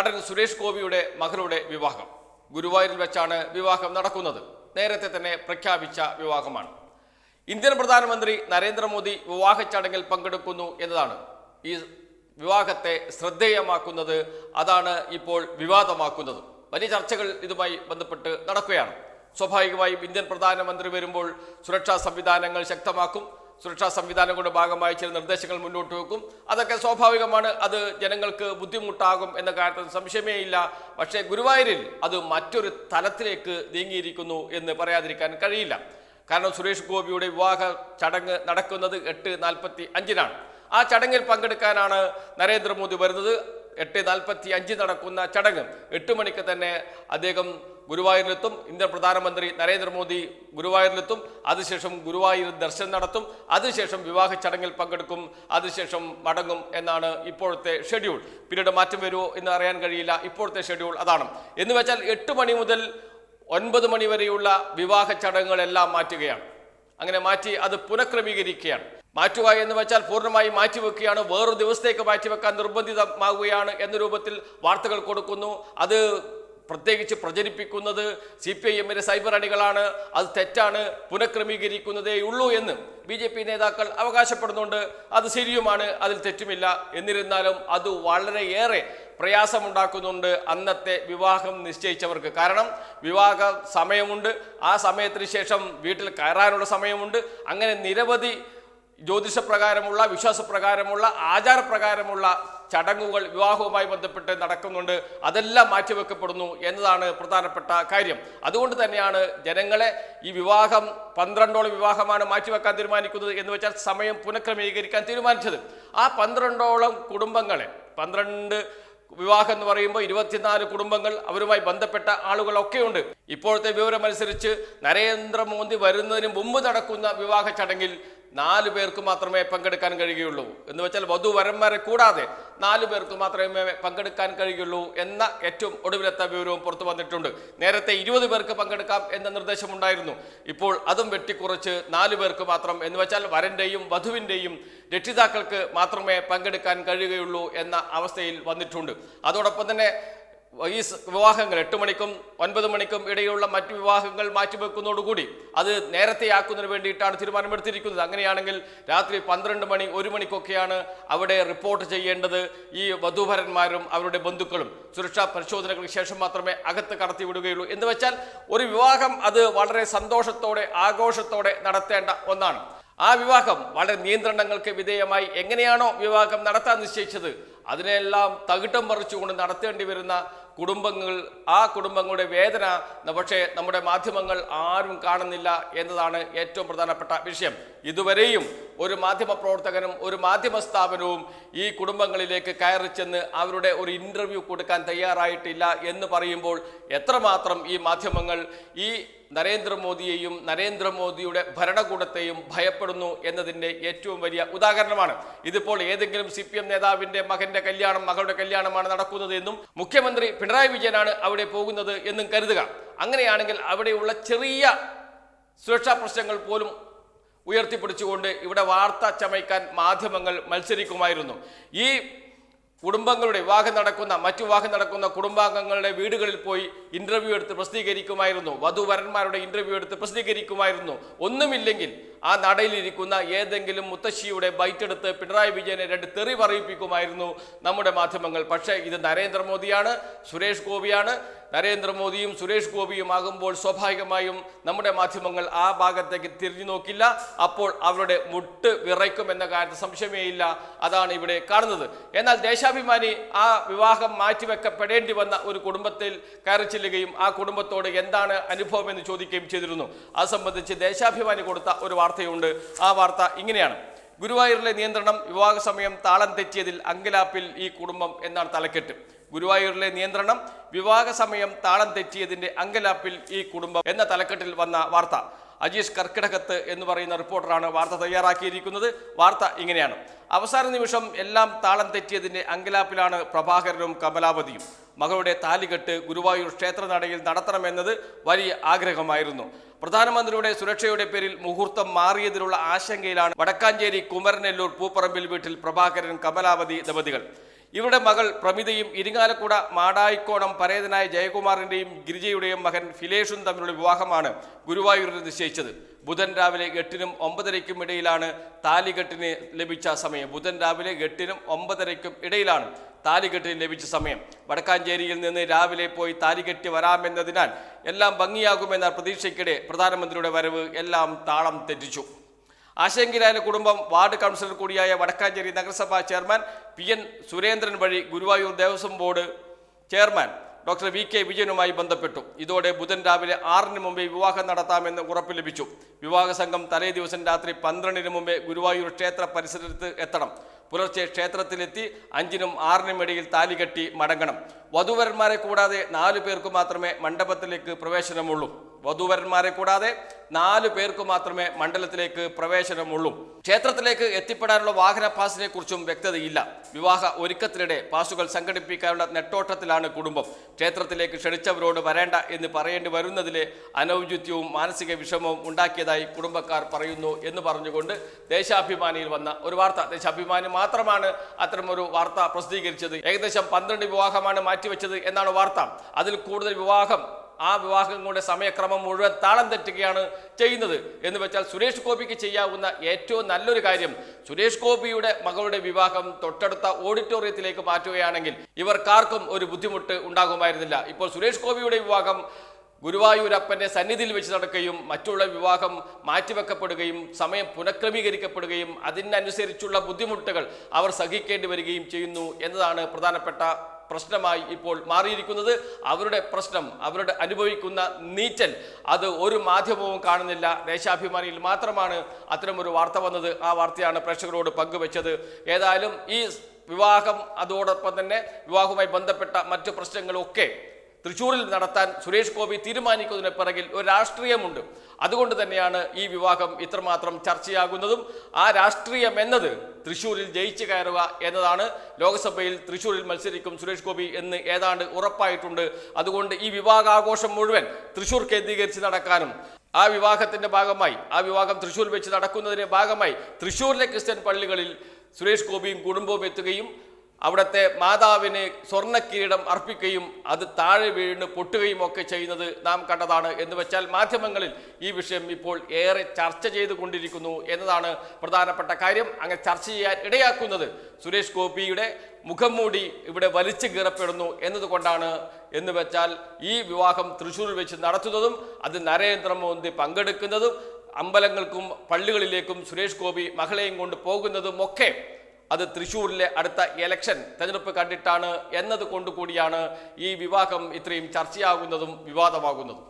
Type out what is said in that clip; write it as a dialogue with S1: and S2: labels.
S1: നടൻ സുരേഷ് ഗോപിയുടെ മകളുടെ വിവാഹം. ഗുരുവായൂരിൽ വെച്ചാണ് വിവാഹം നടക്കുന്നത്. നേരത്തെ തന്നെ പ്രഖ്യാപിച്ച വിവാഹമാണ്. ഇന്ത്യൻ പ്രധാനമന്ത്രി നരേന്ദ്രമോദി വിവാഹ ചടങ്ങിൽ പങ്കെടുക്കുന്നു എന്നതാണ്. ഈ വിവാഹത്തെ ശ്രദ്ധേയമാക്കുന്നത് അതാണ് ഇപ്പോൾ വിവാദമാക്കുന്നത്. വലിയ ചർച്ചകൾ ഇതുമായി ബന്ധപ്പെട്ട് നടക്കുകയാണ്. സ്വാഭാവികമായും ഇന്ത്യൻ പ്രധാനമന്ത്രി വരുമ്പോൾ സുരക്ഷാ സംവിധാനങ്ങൾ ശക്തമാക്കും. സുരക്ഷാ സംവിധാനങ്ങളുടെ ഭാഗമായി ചില നിർദ്ദേശങ്ങൾ മുന്നോട്ട് വെക്കും. അതൊക്കെ സ്വാഭാവികമാണ്. അത് ജനങ്ങൾക്ക് ബുദ്ധിമുട്ടാകും എന്ന കാര്യത്തിൽ സംശയമേ ഇല്ല. പക്ഷേ ഗുരുവായൂരിൽ അത് മറ്റൊരു തലത്തിലേക്ക് നീങ്ങിയിരിക്കുന്നു എന്ന് പറയാതിരിക്കാൻ കഴിയില്ല. കാരണം സുരേഷ് ഗോപിയുടെ വിവാഹ ചടങ്ങ് നടക്കുന്നത് എട്ട് നാൽപ്പത്തി അഞ്ചിനാണ്. ആ ചടങ്ങിൽ പങ്കെടുക്കാനാണ് നരേന്ദ്രമോദി വരുന്നത്. എട്ട് നാൽപ്പത്തി അഞ്ച് നടക്കുന്ന ചടങ്ങ് എട്ട് മണിക്ക് തന്നെ അദ്ദേഹം ഗുരുവായൂരിലെത്തും. ഇന്ത്യൻ പ്രധാനമന്ത്രി നരേന്ദ്രമോദി ഗുരുവായൂരിലെത്തും. അതിനുശേഷം ഗുരുവായൂർ ദർശനം നടത്തും. അതിനുശേഷം വിവാഹ ചടങ്ങിൽ പങ്കെടുക്കും. അതിനുശേഷം മടങ്ങും എന്നാണ് ഇപ്പോഴത്തെ ഷെഡ്യൂൾ. പിന്നീട് മാറ്റം വരുമോ എന്ന് അറിയാൻ കഴിയില്ല. ഇപ്പോഴത്തെ ഷെഡ്യൂൾ അതാണ്. എന്ന് വെച്ചാൽ എട്ട് മണി മുതൽ ഒൻപത് മണി വരെയുള്ള വിവാഹ ചടങ്ങുകളെല്ലാം മാറ്റുകയാണ്. അങ്ങനെ മാറ്റി അത് പുനഃക്രമീകരിക്കുകയാണ്. മാറ്റുക എന്ന് വെച്ചാൽ പൂർണമായി മാറ്റിവെക്കുകയാണ്. വേറൊരു ദിവസത്തേക്ക് മാറ്റിവെക്കാൻ നിർബന്ധിതമാവുകയാണ് എന്ന രൂപത്തിൽ വാർത്തകൾ കൊടുക്കുന്നു. അത് പ്രത്യേകിച്ച് പ്രചരിപ്പിക്കുന്നത് സി പി ഐ എമ്മിന്റെ സൈബർ അണികളാണ്. അത് തെറ്റാണ്. പുനഃക്രമീകരിക്കുന്നതേ ഉള്ളൂ എന്ന് ബി ജെ പി നേതാക്കൾ അവകാശപ്പെടുന്നുണ്ട്. അത് ശരിയുമാണ്. അതിൽ തെറ്റുമില്ല. എന്നിരുന്നാലും അത് വളരെയേറെ പ്രയാസമുണ്ടാക്കുന്നുണ്ട് അന്നത്തെ വിവാഹം നിശ്ചയിച്ചവർക്ക്. കാരണം വിവാഹ സമയമുണ്ട്. ആ സമയത്തിന് ശേഷം വീട്ടിൽ കയറാനുള്ള സമയമുണ്ട്. അങ്ങനെ നിരവധി ജ്യോതിഷപ്രകാരമുള്ള വിശ്വാസപ്രകാരമുള്ള ആചാരപ്രകാരമുള്ള ചടങ്ങുകൾ വിവാഹവുമായി ബന്ധപ്പെട്ട് നടക്കുന്നുണ്ട്. അതെല്ലാം മാറ്റിവെക്കപ്പെടുന്നു എന്നതാണ് പ്രധാനപ്പെട്ട കാര്യം. അതുകൊണ്ട് തന്നെയാണ് ജനങ്ങളെ ഈ വിവാഹം പന്ത്രണ്ടോളം വിവാഹമാണ് മാറ്റിവെക്കാൻ തീരുമാനിക്കുന്നത് എന്ന് വെച്ചാൽ സമയം പുനഃക്രമീകരിക്കാൻ തീരുമാനിച്ചത്. ആ പന്ത്രണ്ടോളം കുടുംബങ്ങളെ പന്ത്രണ്ട് വിവാഹം എന്ന് പറയുമ്പോൾ ഇരുപത്തിനാല് കുടുംബങ്ങൾ അവരുമായി ബന്ധപ്പെട്ട ആളുകളൊക്കെയുണ്ട്. ഇപ്പോഴത്തെ വിവരമനുസരിച്ച് നരേന്ദ്രമോദി വരുന്നതിന് മുമ്പ് നടക്കുന്ന വിവാഹ ചടങ്ങിൽ നാല് പേർക്ക് മാത്രമേ പങ്കെടുക്കാൻ കഴിയുകയുള്ളൂ എന്ന് വെച്ചാൽ വധുവരന്മാരെ കൂടാതെ നാല് പേർക്ക് മാത്രമേ പങ്കെടുക്കാൻ കഴിയുള്ളൂ എന്ന ഏറ്റവും ഒടുവിലത്തെ വിവരവും പുറത്തു വന്നിട്ടുണ്ട്. നേരത്തെ ഇരുപത് പേർക്ക് പങ്കെടുക്കാം എന്ന നിർദ്ദേശമുണ്ടായിരുന്നു. ഇപ്പോൾ അതും വെട്ടിക്കുറച്ച് നാല് പേർക്ക് മാത്രം എന്ന് വെച്ചാൽ വരന്റെയും വധുവിന്റെയും രക്ഷിതാക്കൾക്ക് മാത്രമേ പങ്കെടുക്കാൻ കഴിയുകയുള്ളൂ എന്ന അവസ്ഥയിൽ വന്നിട്ടുണ്ട്. അതോടൊപ്പം തന്നെ ഈ വിവാഹങ്ങൾ എട്ട് മണിക്കും ഒൻപത് മണിക്കും ഇടയിലുള്ള മറ്റു വിവാഹങ്ങൾ മാറ്റിവെക്കുന്നതോടുകൂടി അത് നേരത്തെയാക്കുന്നതിന് വേണ്ടിയിട്ടാണ് തീരുമാനമെടുത്തിരിക്കുന്നത്. അങ്ങനെയാണെങ്കിൽ രാത്രി പന്ത്രണ്ട് മണി ഒരു മണിക്കൊക്കെയാണ് അവിടെ റിപ്പോർട്ട് ചെയ്യേണ്ടത് ഈ വധൂഭരന്മാരും അവരുടെ ബന്ധുക്കളും. സുരക്ഷാ പരിശോധനകൾക്ക് ശേഷം മാത്രമേ അകത്ത് കടത്തി വിടുകയുള്ളൂ. എന്ന് വെച്ചാൽ ഒരു വിവാഹം അത് വളരെ സന്തോഷത്തോടെ ആഘോഷത്തോടെ നടത്തേണ്ട ഒന്നാണ്. ആ വിവാഹം വളരെ നിയന്ത്രണങ്ങൾക്ക് വിധേയമായി എങ്ങനെയാണോ വിവാഹം നടത്താൻ നിശ്ചയിച്ചത് അതിനെല്ലാം തകിട്ടം മറിച്ചുകൊണ്ട് നടത്തേണ്ടി വരുന്ന കുടുംബങ്ങൾ ആ കുടുംബങ്ങളുടെ വേദന പക്ഷേ നമ്മുടെ മാധ്യമങ്ങൾ ആരും കാണുന്നില്ല എന്നതാണ് ഏറ്റവും പ്രധാനപ്പെട്ട വിഷയം. ഇതുവരെയും ഒരു മാധ്യമ പ്രവർത്തകനും ഒരു മാധ്യമ സ്ഥാപനവും ഈ കുടുംബങ്ങളിലേക്ക് കയറി ചെന്ന് അവരുടെ ഒരു ഇന്റർവ്യൂ കൊടുക്കാൻ തയ്യാറായിട്ടില്ല എന്ന് പറയുമ്പോൾ എത്രമാത്രം ഈ മാധ്യമങ്ങൾ ഈ നരേന്ദ്രമോദിയെയും നരേന്ദ്രമോദിയുടെ ഭരണകൂടത്തെയും ഭയപ്പെടുന്നു എന്നതിന്റെ ഏറ്റവും വലിയ ഉദാഹരണമാണ്. ഇതിപ്പോൾ ഏതെങ്കിലും സി പി എം നേതാവിന്റെ മകന്റെ കല്യാണം മകളുടെ കല്യാണമാണ് നടക്കുന്നത് എന്നും മുഖ്യമന്ത്രി പിണറായി വിജയനാണ് അവിടെ പോകുന്നത് എന്നും കരുതുക. അങ്ങനെയാണെങ്കിൽ അവിടെയുള്ള ചെറിയ സുരക്ഷാ പ്രശ്നങ്ങൾ പോലും ഉയർത്തിപ്പിടിച്ചുകൊണ്ട് ഇവിടെ വാർത്ത ചമയ്ക്കാൻ മാധ്യമങ്ങൾ മത്സരിക്കുമായിരുന്നു. ഈ കുടുംബങ്ങളുടെ വിവാഹം നടക്കുന്ന മറ്റു വിവാഹം നടക്കുന്ന കുടുംബാംഗങ്ങളുടെ വീടുകളിൽ പോയി ഇന്റർവ്യൂ എടുത്ത് പ്രസിദ്ധീകരിക്കുമായിരുന്നു. വധുവരന്മാരുടെ ഇന്റർവ്യൂ എടുത്ത് പ്രസിദ്ധീകരിക്കുമായിരുന്നു. ഒന്നുമില്ലെങ്കിൽ ആ നടയിലിരിക്കുന്ന ഏതെങ്കിലും മുത്തശ്ശിയുടെ ബൈറ്റ് എടുത്ത് പിണറായി വിജയനെ രണ്ട് തെറി പറയിപ്പിക്കുമായിരുന്നു നമ്മുടെ മാധ്യമങ്ങൾ. പക്ഷേ ഇത് നരേന്ദ്രമോദിയാണ് സുരേഷ് ഗോപിയാണ്. നരേന്ദ്രമോദിയും സുരേഷ് ഗോപിയും ആകുമ്പോൾ സ്വാഭാവികമായും നമ്മുടെ മാധ്യമങ്ങൾ ആ ഭാഗത്തേക്ക് തിരിഞ്ഞു നോക്കില്ല. അപ്പോൾ അവരുടെ മുട്ട് വിറയ്ക്കുമെന്ന കാര്യത്തിൽ സംശയമേ ഇല്ല. അതാണ് ഇവിടെ കാണുന്നത്. എന്നാൽ ദേശാഭിമാനി ആ വിവാഹം മാറ്റിവെക്കപ്പെടേണ്ടി വന്ന ഒരു കുടുംബത്തിൽ കയറി ആ കുടുംബത്തോട് എന്താണ് അനുഭവം എന്ന് ചോദിക്കുകയും ചെയ്തിരുന്നു. അത് സംബന്ധിച്ച് ദേശാഭിമാനി കൊടുത്ത ഒരു വാർത്തയുണ്ട്. ആ വാർത്ത ഇങ്ങനെയാണ്. ഗുരുവായൂരിലെ നിയന്ത്രണം വിവാഹ സമയം താളം തെറ്റിയതിൽ അങ്കലാപ്പിൽ ഈ കുടുംബം എന്നാണ് തലക്കെട്ട്. ഗുരുവായൂരിലെ നിയന്ത്രണം വിവാഹ സമയം താളം തെറ്റിയതിന്റെ അങ്കലാപ്പിൽ ഈ കുടുംബം എന്ന തലക്കെട്ടിൽ വന്ന വാർത്ത. അജീഷ് കർക്കിടകത്ത് എന്ന് പറയുന്ന റിപ്പോർട്ടറാണ് വാർത്ത തയ്യാറാക്കിയിരിക്കുന്നത്. വാർത്ത ഇങ്ങനെയാണ്. അവസാന നിമിഷം എല്ലാം താളം തെറ്റിയതിന്റെ അങ്കലാപ്പിലാണ് പ്രഭാകരനും കമലാവതിയും. മകളുടെ താലികെട്ട് ഗുരുവായൂർ ക്ഷേത്രനടയിൽ നടത്തണമെന്നത് വലിയ ആഗ്രഹമായിരുന്നു. പ്രധാനമന്ത്രിയുടെ സുരക്ഷയുടെ പേരിൽ മുഹൂർത്തം മാറിയതിലുള്ള ആശങ്കയിലാണ് വടക്കാഞ്ചേരി കുമരനെല്ലൂർ പൂപ്പറമ്പിൽ വീട്ടിൽ പ്രഭാകരൻ കമലാവതി ദമ്പതികൾ. ഇവരുടെ മകൾ പ്രമിതയും ഇരിങ്ങാലക്കുട മാടായിക്കോണം പരേതനായ ജയകുമാറിന്റെയും ഗിരിജയുടെയും മകൻ ഫിലേഷും തമ്മിലുള്ള വിവാഹമാണ് ഗുരുവായൂരിൽ നിശ്ചയിച്ചത്. ബുധൻ രാവിലെ എട്ടിനും ഒമ്പതരയ്ക്കും ഇടയിലാണ് താലികെട്ടിന് ലഭിച്ച സമയം. ബുധൻ രാവിലെ എട്ടിനും ഒമ്പതരയ്ക്കും ഇടയിലാണ് താലികെട്ടിന് ലഭിച്ച സമയം. വടക്കാഞ്ചേരിയിൽ നിന്ന് രാവിലെ പോയി താലികെട്ടി വരാമെന്നതിനാൽ എല്ലാം ഭംഗിയാകുമെന്ന പ്രതീക്ഷയ്ക്കിടെ പ്രധാനമന്ത്രിയുടെ വരവ് എല്ലാം താളം തെറ്റിച്ചു. ആശങ്കയിലായ കുടുംബം വാർഡ് കൗൺസിലർ കൂടിയായ വടക്കാഞ്ചേരി നഗരസഭാ ചെയർമാൻ പി എൻ സുരേന്ദ്രൻ വഴി Guruvayur Devaswom board chairman doctor V K വിജയനുമായി ബന്ധപ്പെട്ടു. ഇതോടെ ബുധൻ രാവിലെ ആറിന് മുമ്പേ വിവാഹം നടത്താമെന്ന് ഉറപ്പ് ലഭിച്ചു. വിവാഹ സംഘം തലേ ദിവസം രാത്രി പന്ത്രണ്ടിന് മുമ്പേ ഗുരുവായൂർ ക്ഷേത്ര പരിസരത്ത് എത്തണം. പുലർച്ചെ ക്ഷേത്രത്തിലെത്തി അഞ്ചിനും ആറിനും ഇടയിൽ താലി കെട്ടി മടങ്ങണം. വധുവരന്മാരെ കൂടാതെ നാലു പേർക്ക് മാത്രമേ മണ്ഡപത്തിലേക്ക് പ്രവേശനമുള്ളൂ. വധുവരന്മാരെ കൂടാതെ നാലു പേർക്ക് മാത്രമേ മണ്ഡലത്തിലേക്ക് പ്രവേശനമുള്ളൂ. ക്ഷേത്രത്തിലേക്ക് എത്തിപ്പെടാനുള്ള വാഹന പാസിനെ കുറിച്ചും വ്യക്തതയില്ല. വിവാഹ ഒരുക്കത്തിനിടെ പാസുകൾ സംഘടിപ്പിക്കാനുള്ള നെട്ടോട്ടത്തിലാണ് കുടുംബം. ക്ഷേത്രത്തിലേക്ക് ക്ഷണിച്ചവരോട് വരേണ്ട എന്ന് പറയേണ്ടി വരുന്നതിലെ അനൗചിത്യവും മാനസിക വിഷമവും ഉണ്ടാക്കിയതായി കുടുംബക്കാർ പറയുന്നു എന്ന് പറഞ്ഞുകൊണ്ട് ദേശാഭിമാനിയിൽ വന്ന ഒരു വാർത്ത. ദേശാഭിമാനി മാത്രമാണ് അത്തരമൊരു വാർത്ത പ്രസിദ്ധീകരിച്ചത്. ഏകദേശം പന്ത്രണ്ട് വിവാഹമാണ് മാറ്റിവെച്ചത് എന്നാണ് വാർത്ത. അതിൽ കൂടുതൽ വിവാഹം ആ വിവാഹങ്ങളുടെ സമയക്രമം മുഴുവൻ താളം തെറ്റുകയാണ് ചെയ്യുന്നത്. എന്ന് വെച്ചാൽ സുരേഷ് ഗോപിക്ക് ചെയ്യാവുന്ന ഏറ്റവും നല്ലൊരു കാര്യം സുരേഷ് ഗോപിയുടെ മകളുടെ വിവാഹം തൊട്ടടുത്ത ഓഡിറ്റോറിയത്തിലേക്ക് മാറ്റുകയാണെങ്കിൽ ഇവർക്കാർക്കും ഒരു ബുദ്ധിമുട്ട് ഉണ്ടാകുമായിരുന്നില്ല. ഇപ്പോൾ സുരേഷ് ഗോപിയുടെ വിവാഹം ഗുരുവായൂരപ്പന്റെ സന്നിധിയിൽ വെച്ച് നടക്കുകയും മറ്റുള്ള വിവാഹം മാറ്റിവെക്കപ്പെടുകയും സമയം പുനഃക്രമീകരിക്കപ്പെടുകയും അതിനനുസരിച്ചുള്ള ബുദ്ധിമുട്ടുകൾ അവർ സഹിക്കേണ്ടി വരികയും ചെയ്യുന്നു എന്നതാണ് പ്രധാനപ്പെട്ട പ്രശ്നമായി ഇപ്പോൾ മാറിയിരിക്കുന്നത്. അവരുടെ പ്രശ്നം അവരുടെ അനുഭവിക്കുന്ന നീറ്റൽ അത് ഒരു മാധ്യമവും കാണുന്നില്ല. ദേശാഭിമാനിയിൽ മാത്രമാണ് അത്തരമൊരു വാർത്ത വന്നത്. ആ വാർത്തയാണ് പ്രേക്ഷകരോട് പങ്കുവെച്ചത്. ഏതായാലും ഈ വിവാഹം അതോടൊപ്പം തന്നെ വിവാഹവുമായി ബന്ധപ്പെട്ട മറ്റു പ്രശ്നങ്ങളൊക്കെ തൃശ്ശൂരിൽ നടത്താൻ സുരേഷ് ഗോപി തീരുമാനിക്കുന്നതിന് പിറകിൽ ഒരു രാഷ്ട്രീയമുണ്ട്. അതുകൊണ്ട് തന്നെയാണ് ഈ വിവാഹം ഇത്രമാത്രം ചർച്ചയാകുന്നതും. ആ രാഷ്ട്രീയം എന്നത് തൃശ്ശൂരിൽ ജയിച്ചു കയറുക എന്നതാണ്. ലോക്സഭയിൽ തൃശ്ശൂരിൽ മത്സരിക്കും സുരേഷ് ഗോപി എന്ന് ഏതാണ്ട് ഉറപ്പായിട്ടുണ്ട്. അതുകൊണ്ട് ഈ വിവാഹാഘോഷം മുഴുവൻ തൃശ്ശൂർ കേന്ദ്രീകരിച്ച് നടക്കാനും ആ വിവാഹത്തിന്റെ ഭാഗമായി ആ വിവാഹം തൃശ്ശൂർ വെച്ച് നടക്കുന്നതിന്റെ ഭാഗമായി തൃശ്ശൂരിലെ ക്രിസ്ത്യൻ പള്ളികളിൽ സുരേഷ് ഗോപിയും കുടുംബവും എത്തുകയും അവിടുത്തെ മാതാവിന് സ്വർണക്കിരീടം അർപ്പിക്കുകയും അത് താഴെ വീണ് പൊട്ടുകയും ഒക്കെ ചെയ്യുന്നത് നാം കണ്ടതാണ്. എന്ന് വെച്ചാൽ മാധ്യമങ്ങളിൽ ഈ വിഷയം ഇപ്പോൾ ഏറെ ചർച്ച ചെയ്തുകൊണ്ടിരിക്കുന്നു എന്നതാണ് പ്രധാനപ്പെട്ട കാര്യം. അങ്ങനെ ചർച്ച ചെയ്യാൻ ഇടയാക്കുന്നത് സുരേഷ് ഗോപിയുടെ മുഖം മൂടി ഇവിടെ വലിച്ചു കീറപ്പെടുന്നു എന്നതുകൊണ്ടാണ്. എന്ന് വെച്ചാൽ ഈ വിവാഹം തൃശ്ശൂരിൽ വെച്ച് നടത്തുന്നതും അത് നരേന്ദ്രമോദി പങ്കെടുക്കുന്നതും അമ്പലങ്ങൾക്കും പള്ളികളിലേക്കും സുരേഷ് ഗോപി മകളെയും കൊണ്ട് പോകുന്നതും ഒക്കെ അത് തൃശ്ശൂരിലെ അടുത്ത എലക്ഷൻ തെരഞ്ഞെടുപ്പ് കണ്ടിട്ടാണ് എന്നത് കൊണ്ടുകൂടിയാണ് ഈ വിവാഹം ഇത്രയും ചർച്ചയാകുന്നതും വിവാദമാകുന്നതും.